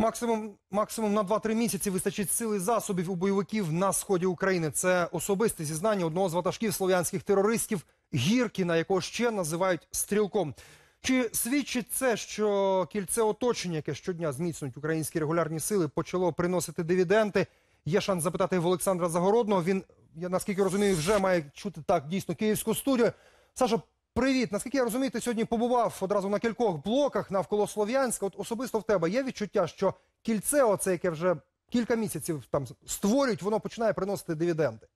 Максимум, максимум на 2-3 місяці вистачить сили засобів у бойовиків на сході України. Це особисте зізнання одного з ватажків слов'янських терористів Гіркіна, якого ще називають стрілком. Чи свідчить це, що кільце оточення, яке щодня зміцнюють українські регулярні сили, почало приносити дивіденди? Є шанс запитати в Олександра Загородного. Він, я наскільки розумію, вже має чути так дійсно київську студію. Саша, привіт. Наскільки я розумію, ти сьогодні побував одразу на кількох блоках навколо Слов'янська. От особисто в тебе є відчуття, що кільце, оце яке вже кілька місяців там створюють, воно починає приносити дивіденди.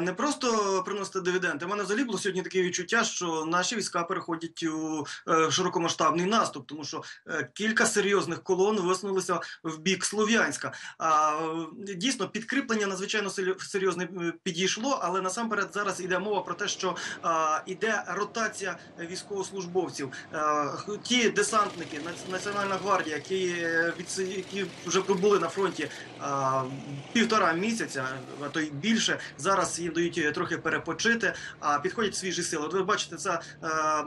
Не просто приносити дивіденди. У мене взагалі було сьогодні таке відчуття, що наші війська переходять у е, широкомасштабний наступ, тому що е, кілька серйозних колон висунулися в бік Слов'янська. Дійсно підкріплення надзвичайно сер- серйозне е, підійшло, але насамперед зараз йде мова про те, що іде ротація військовослужбовців. Ті десантники, Національна гвардія, які, які вже пробули на фронті півтора місяця, а то й більше. Зараз їм дають е, трохи перепочити, а підходять свіжі сили. От ви бачите, це е, е,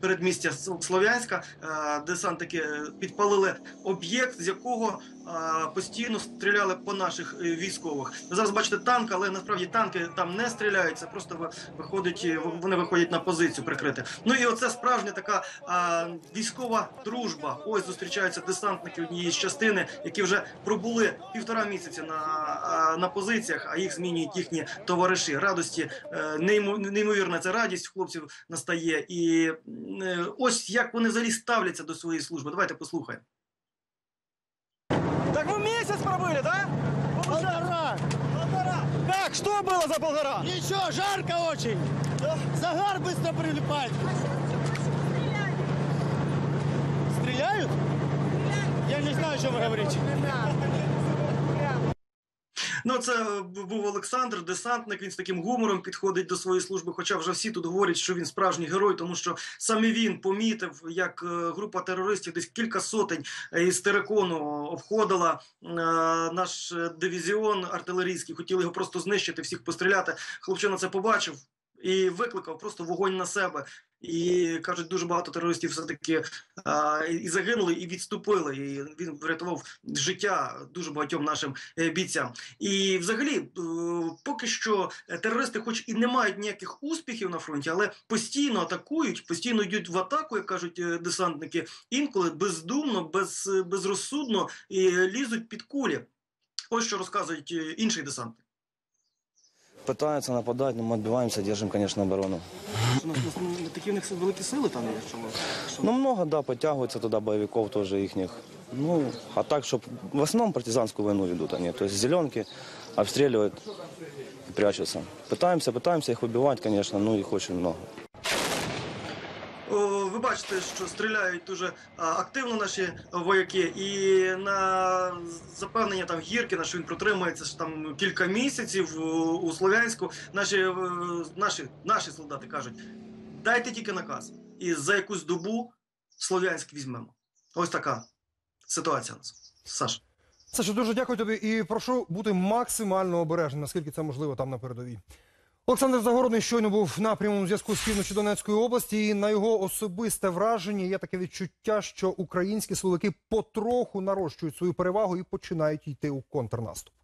передмістя Слов'янська. Е, десантники підпалили об'єкт, з якого е, постійно стріляли по наших е, військових. Ви зараз бачите танк, але насправді танки там не стріляють. Це просто ви- виходить, е, вони виходять на позицію прикрити. Ну і оце справжня така е, військова дружба. Ось зустрічаються десантники однієї з частини, які вже пробули півтора місяця на, а, на позиціях, а їх змінюють їхні товариші. Радості е, неймовірна ця радість хлопців настає. І ось як вони взагалі ставляться до своєї служби. Давайте послухаємо. Так вы месяц пробыли, да? Полтора. Полтора. Как? Что было за полтора? Ничего, жарко очень. Загар быстро прилипает. Стреляют? Я не знаю, что вы говорите. Ну, це е, був Олександр, десантник. Він з таким гумором підходить до своєї служби. Хоча вже всі тут говорять, що він справжній герой, тому що саме він помітив, як е, група терористів, десь кілька сотень е, із терекону обходила наш дивізіон артилерійський. Хотіли його просто знищити, всіх постріляти. Хлопчина це побачив. І викликав просто вогонь на себе. І кажуть, дуже багато терористів все таки а, і загинули, і відступили. І він врятував життя дуже багатьом нашим е, бійцям. І взагалі, е, поки що е, терористи, хоч і не мають ніяких успіхів на фронті, але постійно атакують, постійно йдуть в атаку, як кажуть десантники, інколи бездумно, без, безрозсудно і лізуть під кулі. Ось що розказують інші десанти. Пытаются нападать, но мы отбиваемся, держим, конечно, оборону. Такі в них великі сили там є. Ну, много, да, подтягивается туда боевиков тоже ихних. Ну, а так, чтобы в основном партизанскую войну ведут они. То есть зеленки обстреливают и прячутся. Пытаемся, пытаемся их выбивать, конечно, ну, их очень много. Ви бачите, що стріляють дуже активно наші вояки, і на запевнення там Гіркіна, що він протримається ж там кілька місяців у, Слов'янську. Наші, е, наші, наші солдати кажуть: дайте тільки наказ, і за якусь добу Слов'янськ візьмемо. Ось така ситуація у нас. Саш. Саша, дуже дякую тобі і прошу бути максимально обережним, наскільки це можливо там на передовій. Олександр Загородний щойно був на прямому зв'язку з півночі Донецької області. І на його особисте враження є таке відчуття, що українські силовики потроху нарощують свою перевагу і починають йти у контрнаступ.